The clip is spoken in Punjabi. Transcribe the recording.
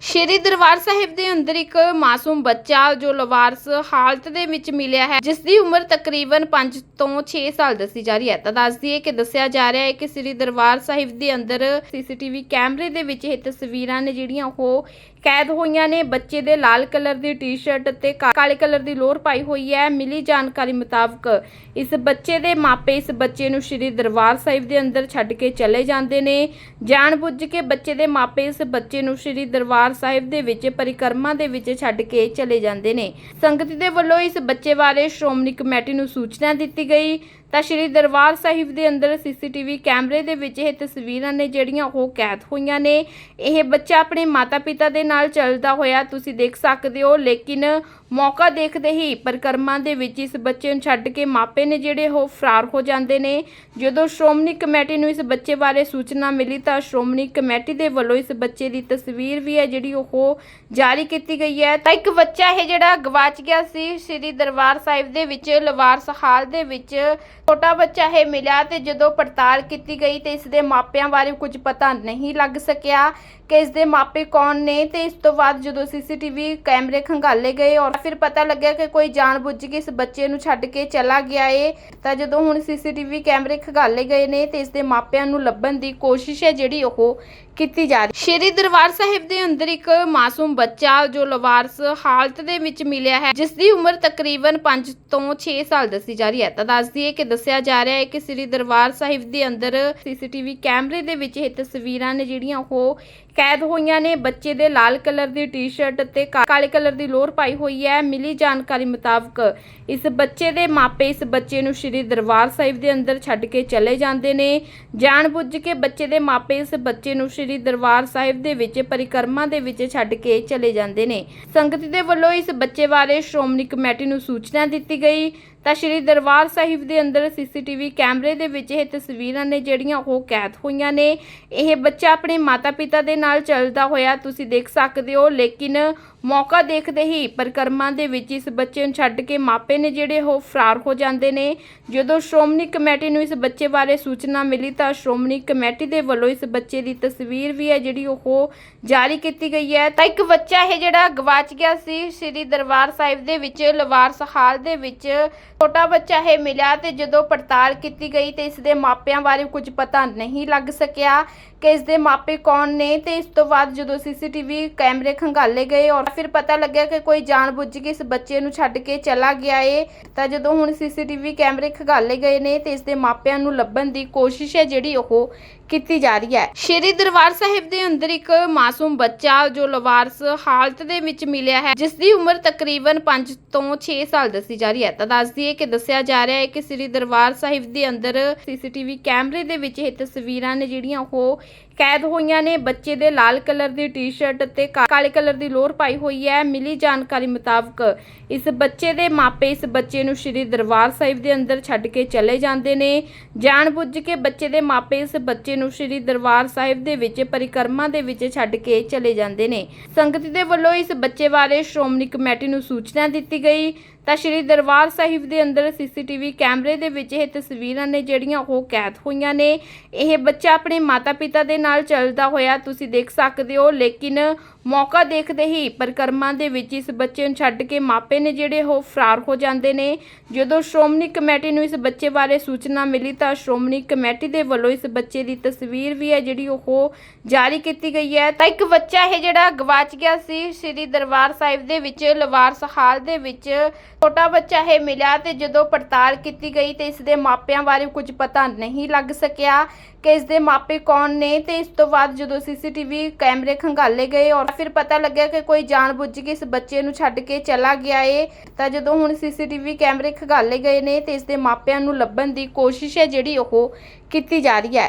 ਸ਼੍ਰੀ ਦਰਬਾਰ ਸਾਹਿਬ ਦੇ ਅੰਦਰ ਇੱਕ ਮਾਸੂਮ ਬੱਚਾ ਜੋ ਲਵਾਰਸ ਹਾਲਤ ਦੇ ਵਿੱਚ ਮਿਲਿਆ ਹੈ, ਜਿਸ ਦੀ ਉਮਰ ਤਕਰੀਬਨ 5 ਤੋਂ 6 ਸਾਲ ਦੱਸੀ ਜਾ ਰਹੀ ਹੈ। ਤਾਂ ਦੱਸਦੀ ਹੈ ਕਿ ਦੱਸਿਆ ਜਾ ਰਿਹਾ ਹੈ ਕਿ ਸ਼੍ਰੀ ਦਰਬਾਰ ਸਾਹਿਬ ਦੇ ਅੰਦਰ ਸੀਸੀਟੀਵੀ ਕੈਮਰੇ ਦੇ ਵਿੱਚ ਇਹ ਤਸਵੀਰਾਂ ਨੇ ਜਿਹੜੀਆਂ ਉਹ ਕੈਦ ਹੋਈਆਂ ਨੇ। ਬੱਚੇ ਦੇ ਲਾਲ ਕਲਰ ਦੀ ਟੀ-ਸ਼ਰਟ ਤੇ ਕਾਲੇ ਕਲਰ ਦੀ ਲੋਅਰ ਪਾਈ ਹੋਈ ਹੈ। ਮਿਲੀ ਜਾਣਕਾਰੀ ਮੁਤਾਬਕ ਇਸ ਬੱਚੇ ਦੇ ਮਾਪੇ ਇਸ ਬੱਚੇ ਨੂੰ ਸ਼੍ਰੀ ਦਰਬਾਰ ਸਾਹਿਬ ਦੇ ਅੰਦਰ ਛੱਡ ਕੇ ਚਲੇ ਜਾਂਦੇ ਨੇ। ਜਾਣਬੁੱਝ ਕੇ ਬੱਚੇ ਦੇ ਮਾਪੇ ਇਸ ਬੱਚੇ ਨੂੰ ਸ਼੍ਰੀ ਦਰਬਾਰ ਸਾਹਿਬ ਦੇ ਵਿੱਚ ਪਰਿਕਰਮਾ ਦੇ ਵਿੱਚ ਛੱਡ ਕੇ ਚਲੇ ਜਾਂਦੇ ਨੇ। ਸੰਗਤ ਦੇ ਵੱਲੋਂ ਇਸ ਬੱਚੇ ਬਾਰੇ ਸ਼੍ਰੋਮਣੀ ਕਮੇਟੀ ਨੂੰ ਸੂਚਨਾ ਦਿੱਤੀ ਗਈ। ਤਾਂ ਸ਼੍ਰੀ ਦਰਬਾਰ ਸਾਹਿਬ ਦੇ ਅੰਦਰ ਸੀਸੀਟੀਵੀ ਕੈਮਰੇ ਦੇ ਵਿੱਚ ਇਹ ਤਸਵੀਰਾਂ ਨੇ ਜਿਹੜੀਆਂ ਉਹ ਕੈਦ ਹੋਈਆਂ ਨੇ। ਇਹ ਬੱਚਾ ਆਪਣੇ ਮਾਤਾ-ਪਿਤਾ ਦੇ ਨਾਲ ਚੱਲਦਾ ਹੋਇਆ ਤੁਸੀਂ ਦੇਖ ਸਕਦੇ ਹੋ, ਲੇਕਿਨ ਮੌਕਾ ਦੇਖਦੇ ਹੀ ਪਰਿਕਰਮਾ ਦੇ ਵਿੱਚ ਇਸ ਬੱਚੇ ਨੂੰ ਛੱਡ ਕੇ ਮਾਪੇ ਨੇ ਜਿਹੜੇ ਉਹ ਫਰਾਰ ਹੋ ਜਾਂਦੇ ਨੇ। ਜਦੋਂ ਸ਼੍ਰੋਮਣੀ ਕਮੇਟੀ ਨੂੰ ਇਸ ਬੱਚੇ ਬਾਰੇ ਸੂਚਨਾ ਮਿਲੀ ਤਾਂ ਸ਼੍ਰੋਮਣੀ ਕਮੇਟੀ ਦੇ ਵੱਲੋਂ ਇਸ ਬੱਚੇ ਦੀ ਤਸਵੀਰ ਵੀ ਹੈ, ਜਿਹੜੀ ਉਹ ਜਾਰੀ ਕੀਤੀ ਗਈ ਹੈ। ਤਾਂ ਇੱਕ ਬੱਚਾ ਇਹ ਜਿਹੜਾ ਗਵਾਚ ਗਿਆ ਸੀ, ਸ੍ਰੀ ਦਰਬਾਰ ਸਾਹਿਬ ਦੇ ਵਿੱਚ ਲਵਾਰ ਹਾਲ ਦੇ ਵਿੱਚ ਛੋਟਾ ਬੱਚਾ ਇਹ ਮਿਲਿਆ ਤੇ ਜਦੋਂ ਪੜਤਾਲ ਕੀਤੀ ਗਈ ਤੇ ਇਸ ਦੇ ਮਾਪਿਆਂ ਬਾਰੇ ਕੁਝ ਪਤਾ ਨਹੀਂ ਲੱਗ ਸਕਿਆ ਕਿ ਇਸ ਦੇ ਮਾਪੇ ਕੌਣ ਨੇ ਤੇ ਇਸ ਤੋਂ ਬਾਅਦ ਜਦੋਂ ਸੀਸੀਟੀਵੀ ਕੈਮਰੇ ਖੰਗਾਲੇ ਗਏ ਔਰ ਫਿਰ ਪਤਾ ਲੱਗਿਆ ਕਿ ਕੋਈ ਜਾਣਬੁੱਝ ਕੇ ਇਸ ਬੱਚੇ ਨੂੰ ਛੱਡ ਕੇ ਚਲਾ ਗਿਆ ਏ। ਤਾਂ ਜਦੋਂ ਹੁਣ ਸੀਸੀਟੀਵੀ ਕੈਮਰੇ ਖੰਗਾਲੇ ਗਏ ਨੇ ਤੇ ਇਸ ਦੇ ਮਾਪਿਆਂ ਨੂੰ ਲੱਭਣ ਦੀ ਕੋਸ਼ਿਸ਼ ਹੈ ਜਿਹੜੀ ਉਹ ਕੀਤੀ ਜਾ ਰਹੀ। ਸ਼੍ਰੀ ਦਰਬਾਰ ਸਾਹਿਬ ਦੇ ਅੰਦਰ ਇੱਕ ਮਾਸੂਮ ਬੱਚਾ ਜੋ ਲਵਾਰਸ ਹਾਲਤ ਦੇ ਵਿੱਚ ਮਿਲਿਆ ਹੈ, ਜਿਸ ਦੀ ਉਮਰ ਤਕਰੀਬਨ 5 ਤੋਂ 6 ਸਾਲ ਦੱਸੀ ਜਾ ਰਹੀ ਹੈ। ਤਾਂ ਦੱਸਦੀ ਹੈ ਕਿ ਦੱਸਿਆ ਜਾ ਰਿਹਾ ਹੈ ਕਿ ਸ਼੍ਰੀ ਦਰਬਾਰ ਸਾਹਿਬ ਦੇ ਅੰਦਰ ਸੀਸੀਟੀਵੀ ਕੈਮਰੇ ਦੇ ਵਿੱਚ ਇਹ ਤਸਵੀਰਾਂ ਨੇ ਜਿਹੜੀਆਂ ਉਹ ਕੈਦ ਹੋਈਆਂ ਨੇ। ਬੱਚੇ ਦੇ ਲਾਲ ਕਲਰ ਦੀ ਟੀ-ਸ਼ਰਟ ਤੇ ਕਾਲੇ ਕਲਰ ਦੀ ਲੋਅਰ ਪਾਈ ਹੋਈ ਹੈ। ਮਿਲੀ ਜਾਣਕਾਰੀ ਮੁਤਾਬਕ ਇਸ ਬੱਚੇ ਦੇ ਮਾਪੇ ਇਸ ਬੱਚੇ ਨੂੰ ਸ਼੍ਰੀ ਦਰਬਾਰ ਸਾਹਿਬ ਦੇ ਅੰਦਰ ਛੱਡ ਕੇ ਚਲੇ ਜਾਂਦੇ ਨੇ। ਜਾਣਬੁੱਝ ਕੇ ਬੱਚੇ ਦੇ ਮਾਪੇ ਇਸ ਬੱਚੇ ਨੂੰ ਸ਼੍ਰੀ ਦਰਬਾਰ ਸਾਹਿਬ ਦੇ ਵਿੱਚ ਪਰਿਕਰਮਾ ਦੇ ਵਿੱਚ ਛੱਡ ਕੇ ਚਲੇ ਜਾਂਦੇ ਨੇ। ਸੰਗਤ ਦੇ ਵੱਲੋਂ ਇਸ ਬੱਚੇ ਬਾਰੇ ਸ਼੍ਰੋਮਣੀ ਕਮੇਟੀ ਨੂੰ ਸੂਚਨਾ ਦਿੱਤੀ ਗਈ। ਤਾਂ ਸ਼੍ਰੀ ਦਰਬਾਰ ਸਾਹਿਬ ਦੇ ਅੰਦਰ ਸੀਸੀਟੀਵੀ ਕੈਮਰੇ ਦੇ ਵਿੱਚ ਇਹ ਤਸਵੀਰਾਂ ਨੇ ਜਿਹੜੀਆਂ ਉਹ ਕੈਦ ਹੋਈਆਂ ਨੇ। ਇਹ ਬੱਚਾ ਆਪਣੇ ਮਾਤਾ-ਪਿਤਾ ਦੇ ਨਾਲ ਚੱਲਦਾ ਹੋਇਆ ਤੁਸੀਂ ਦੇਖ ਸਕਦੇ ਹੋ, ਲੇਕਿਨ ਮੌਕਾ ਦੇਖਦੇ ਹੀ ਪਰਿਕਰਮਾ ਦੇ ਵਿੱਚ ਇਸ ਬੱਚੇ ਨੂੰ ਛੱਡ ਕੇ ਮਾਪੇ ਨੇ ਜਿਹੜੇ ਉਹ ਫਰਾਰ ਹੋ ਜਾਂਦੇ ਨੇ। ਜਦੋਂ ਸ਼੍ਰੋਮਣੀ ਕਮੇਟੀ ਨੂੰ ਇਸ ਬੱਚੇ ਬਾਰੇ ਸੂਚਨਾ ਮਿਲੀ ਤਾਂ ਸ਼੍ਰੋਮਣੀ ਕਮੇਟੀ ਦੇ ਵੱਲੋਂ ਇਸ ਬੱਚੇ ਦੀ ਤਸਵੀਰ ਵੀ ਹੈ ਜਿਹੜੀ ਉਹ ਜਾਰੀ ਕੀਤੀ ਗਈ ਹੈ। ਤਾਂ ਇੱਕ ਬੱਚਾ ਇਹ ਜਿਹੜਾ ਗਵਾਚ ਗਿਆ ਸੀ, ਸ੍ਰੀ ਦਰਬਾਰ ਸਾਹਿਬ ਦੇ ਵਿੱਚ ਲਵਾਰ ਹਾਲ ਦੇ ਵਿੱਚ ਛੋਟਾ ਬੱਚਾ ਇਹ ਮਿਲਿਆ ਤੇ ਜਦੋਂ ਪੜਤਾਲ ਕੀਤੀ ਗਈ ਤੇ ਇਸ ਦੇ ਮਾਪਿਆਂ ਬਾਰੇ ਕੁਝ ਪਤਾ ਨਹੀਂ ਲੱਗ ਸਕਿਆ ਕਿ ਇਸ ਦੇ ਮਾਪੇ ਕੌਣ ਨੇ ਤੇ ਇਸ ਤੋਂ ਬਾਅਦ ਜਦੋਂ ਸੀਸੀਟੀਵੀ ਕੈਮਰੇ ਖੰਗਾਲੇ ਗਏ ਔਰ ਫਿਰ ਪਤਾ ਲੱਗਿਆ ਕਿ ਕੋਈ ਜਾਣਬੁੱਝ ਕੇ ਇਸ ਬੱਚੇ ਨੂੰ ਛੱਡ ਕੇ ਚਲਾ ਗਿਆ ਏ। ਤਾਂ ਜਦੋਂ ਹੁਣ ਸੀਸੀਟੀਵੀ ਕੈਮਰੇ ਖੰਗਾਲੇ ਗਏ ਨੇ ਤੇ ਇਸ ਦੇ ਮਾਪਿਆਂ ਨੂੰ ਲੱਭਣ ਦੀ ਕੋਸ਼ਿਸ਼ ਹੈ ਜਿਹੜੀ ਉਹ ਕੀਤੀ ਜਾ ਰਹੀ ਹੈ। ਸ਼੍ਰੀ ਦਰਬਾਰ ਸਾਹਿਬ ਦੇ ਅੰਦਰ ਇੱਕ ਮਾਸੂਮ ਬੱਚਾ ਜੋ ਲਵਾਰਸ ਹਾਲਤ ਦੇ ਵਿੱਚ ਮਿਲਿਆ ਹੈ, ਜਿਸ ਦੀ ਉਮਰ ਤਕਰੀਬਨ 5 ਤੋਂ 6 ਸਾਲ ਦੱਸੀ ਜਾ ਰਹੀ ਹੈ। ਤਾਂ ਦੱਸਦੀ ਹੈ ਕਿ ਦੱਸਿਆ ਜਾ ਰਿਹਾ ਹੈ ਕਿ ਸ਼੍ਰੀ ਦਰਬਾਰ ਸਾਹਿਬ ਦੇ ਅੰਦਰ ਸੀਸੀਟੀਵੀ ਕੈਮਰੇ ਦੇ ਵਿੱਚ ਇਹ ਤਸਵੀਰਾਂ ਨੇ ਜਿਹੜੀਆਂ ਉਹ ਕੈਦ ਹੋਈਆਂ ਨੇ। ਬੱਚੇ ਦੇ ਲਾਲ ਕਲਰ ਦੀ ਟੀ-ਸ਼ਰਟ ਤੇ ਕਾਲੇ ਕਲਰ ਦੀ ਲੋਅਰ ਪਾਈ ਹੋਈ ਹੈ। ਮਿਲੀ ਜਾਣਕਾਰੀ ਮੁਤਾਬਕ ਇਸ ਬੱਚੇ ਦੇ ਮਾਪੇ ਇਸ ਬੱਚੇ ਨੂੰ ਸ਼੍ਰੀ ਦਰਬਾਰ ਸਾਹਿਬ ਦੇ ਅੰਦਰ ਛੱਡ ਕੇ ਚਲੇ ਜਾਂਦੇ ਨੇ। ਜਾਣਬੁੱਝ ਕੇ ਬੱਚੇ ਦੇ ਮਾਪੇ ਇਸ ਬੱਚੇ ਨੂੰ ਸ਼੍ਰੀ ਦਰਬਾਰ ਸਾਹਿਬ ਦੇ ਵਿੱਚ ਪਰਿਕਰਮਾ ਦੇ ਵਿੱਚ ਛੱਡ ਕੇ ਚਲੇ ਜਾਂਦੇ ਨੇ। ਸੰਗਤ ਦੇ ਵੱਲੋਂ ਇਸ ਬੱਚੇ ਬਾਰੇ ਸ਼੍ਰੋਮਣੀ ਕਮੇਟੀ ਨੂੰ ਸੂਚਨਾ ਦਿੱਤੀ ਗਈ। ਤਾਂ ਸ਼੍ਰੀ ਦਰਬਾਰ ਸਾਹਿਬ ਦੇ ਅੰਦਰ ਸੀਸੀਟੀਵੀ ਕੈਮਰੇ ਦੇ ਵਿੱਚ ਇਹ ਤਸਵੀਰਾਂ ਨੇ ਜਿਹੜੀਆਂ ਉਹ ਕੈਦ ਹੋਈਆਂ ਨੇ। ਇਹ ਬੱਚਾ ਆਪਣੇ ਮਾਤਾ-ਪਿਤਾ ਦੇ ਨਾਲ ਚੱਲਦਾ ਹੋਇਆ ਤੁਸੀਂ ਦੇਖ ਸਕਦੇ ਹੋ, ਲੇਕਿਨ ਮੌਕਾ ਦੇਖਦੇ ਹੀ ਪਰਿਕਰਮਾ ਦੇ ਵਿੱਚ ਇਸ ਬੱਚੇ ਨੂੰ ਛੱਡ ਕੇ ਮਾਪੇ ਨੇ ਜਿਹੜੇ ਉਹ ਫਰਾਰ ਹੋ ਜਾਂਦੇ ਨੇ। ਜਦੋਂ ਸ਼੍ਰੋਮਣੀ ਕਮੇਟੀ ਨੂੰ ਇਸ ਬੱਚੇ ਬਾਰੇ ਸੂਚਨਾ ਮਿਲੀ ਤਾਂ ਸ਼੍ਰੋਮਣੀ ਕਮੇਟੀ ਦੇ ਵੱਲੋਂ ਇਸ ਬੱਚੇ ਦੀ ਤਸਵੀਰ ਵੀ ਹੈ ਜਿਹੜੀ ਉਹ ਜਾਰੀ ਕੀਤੀ ਗਈ ਹੈ। ਤਾਂ ਇੱਕ ਬੱਚਾ ਇਹ ਜਿਹੜਾ ਗਵਾਚ ਗਿਆ ਸੀ ਸ੍ਰੀ ਦਰਬਾਰ ਸਾਹਿਬ ਦੇ ਵਿੱਚ ਲਵਾਰਸ ਹਾਲ ਦੇ ਵਿੱਚ। ਛੋਟਾ ਬੱਚਾ ਇਹ ਮਿਲਿਆ ਤੇ ਜਦੋਂ ਪੜਤਾਲ ਕੀਤੀ ਗਈ ਤੇ ਇਸ ਦੇ ਮਾਪਿਆਂ ਬਾਰੇ ਕੁਝ ਪਤਾ ਨਹੀਂ ਲੱਗ ਸਕਿਆ ਕਿ ਇਸ ਦੇ ਮਾਪੇ ਕੌਣ ਨੇ ਤੇ ਇਸ ਤੋਂ ਬਾਅਦ ਜਦੋਂ ਸੀਸੀਟੀਵੀ ਕੈਮਰੇ ਖੰਗਾਲੇ ਗਏ ਔਰ ਫਿਰ ਪਤਾ ਲੱਗਿਆ ਕਿ ਕੋਈ ਜਾਣਬੁੱਝ ਕੇ ਇਸ ਬੱਚੇ ਨੂੰ ਛੱਡ ਕੇ ਚਲਾ ਗਿਆ ਏ, ਤਾਂ ਜਦੋਂ ਹੁਣ ਸੀਸੀਟੀਵੀ ਕੈਮਰੇ ਖੰਗਾਲੇ ਗਏ ਨੇ ਤੇ ਇਸ ਦੇ ਮਾਪਿਆਂ ਨੂੰ ਲੱਭਣ ਦੀ ਕੋਸ਼ਿਸ਼ ਹੈ ਜਿਹੜੀ ਉਹ ਕੀਤੀ ਜਾ ਰਹੀ ਹੈ।